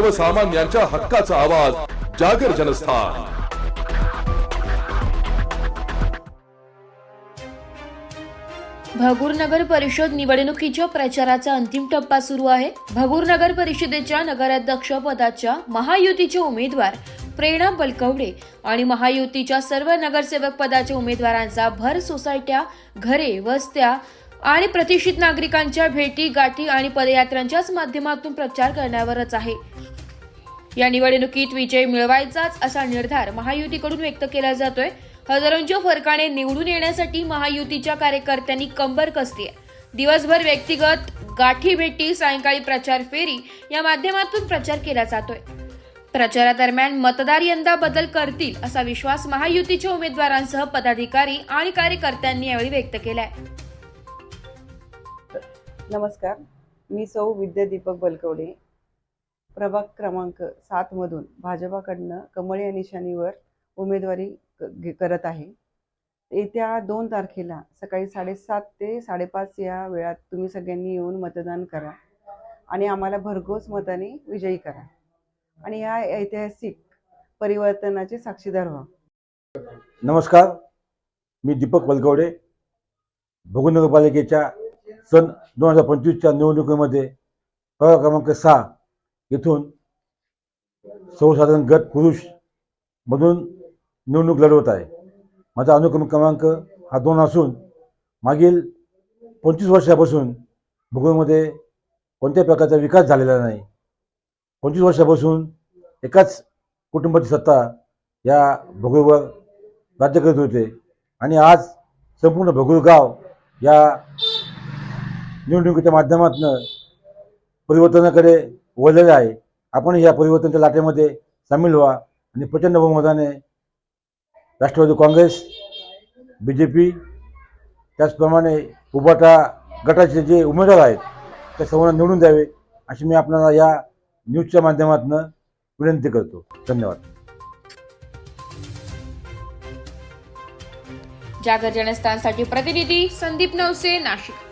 सर्वसामान्यांच्या हक्काचा आवाज जागर जनस्थान. भगूर नगर परिषद निवडणुकीच्या प्रचाराचा अंतिम टप्पा सुरू आहे. भगूर नगर परिषदेच्या नगराध्यक्ष पदाच्या महायुतीचे उमेदवार प्रेरणा बलकवडे आणि महायुतीच्या सर्व नगरसेवक पदाच्या उमेदवारांचा भर सोसायट्या घरे वस्त्या आणि प्रतिष्ठित नागरिकांच्या भेटी गाठी आणि पदयात्रांच्याच माध्यमातून प्रचार करण्यावरच आहे. या निवडणुकीत विजय मिळवायचाच असा निर्धार महायुतीकडून व्यक्त केला जातोय. हजारोंच्या फरकाने निवडून येण्यासाठी महायुतीच्या कार्यकर्त्यांनी कंबर कसली आहे दिवसभर व्यक्तिगत गाठी भेटी सायंकाळी प्रचार फेरी या माध्यमातून प्रचार केला जातोय. प्रचारादरम्यान मतदार यंदा बदल करतील असा विश्वास महायुतीच्या उमेदवारांसह पदाधिकारी आणि कार्यकर्त्यांनी यावेळी व्यक्त केलाय. नमस्कार. मी सौ विद्या दीपक बलकवडे. प्रभाग क्रमांक सातमधून भाजपाकडनं कमळ या निशाणीवर उमेदवारी क- घे- करत आहे. येत्या दोन तारखेला सकाळी साडेसात ते साडेपाच या वेळात तुम्ही सगळ्यांनी येऊन मतदान करा आणि आम्हाला भरघोस मताने विजयी करा. आणि या ऐतिहासिक परिवर्तनाचे साक्षीदार व्हा. नमस्कार. मी दीपक बलकवडे भगुनगरपालिकेच्या सन दोन हजार पंचवीसच्या निवडणुकीमध्ये प्रभाग क्रमांक सहा येथून सर्वसाधारण गट पुरुष मधून निवडणूक लढवत आहे. माझा अनुक्रम क्रमांक हा दोन असून मागील पंचवीस वर्षापासून भूगोलमध्ये कोणत्याही प्रकारचा विकास झालेला नाही. पंचवीस वर्षापासून एकाच कुटुंबाची सत्ता या भूगोलवर राज्य करत होते. आणि आज संपूर्ण भगूर गाव या निवडणुकीच्या माध्यमातून परिवर्तनाकडे वळलेलं आहे. आपण या परिवर्तनाच्या लाटेमध्ये सामील व्हा आणि प्रचंड बहुमताने Rashtrawadi Congress B J P त्याचप्रमाणे उभाटा गटाचे जे उमेदवार आहेत त्या सर्वांना निवडून द्यावे अशी मी आपल्याला या न्यूजच्या माध्यमातून विनंती करतो. धन्यवाद. जागर जनस्थानसाठी प्रतिनिधी संदीप नवसे नाशिक.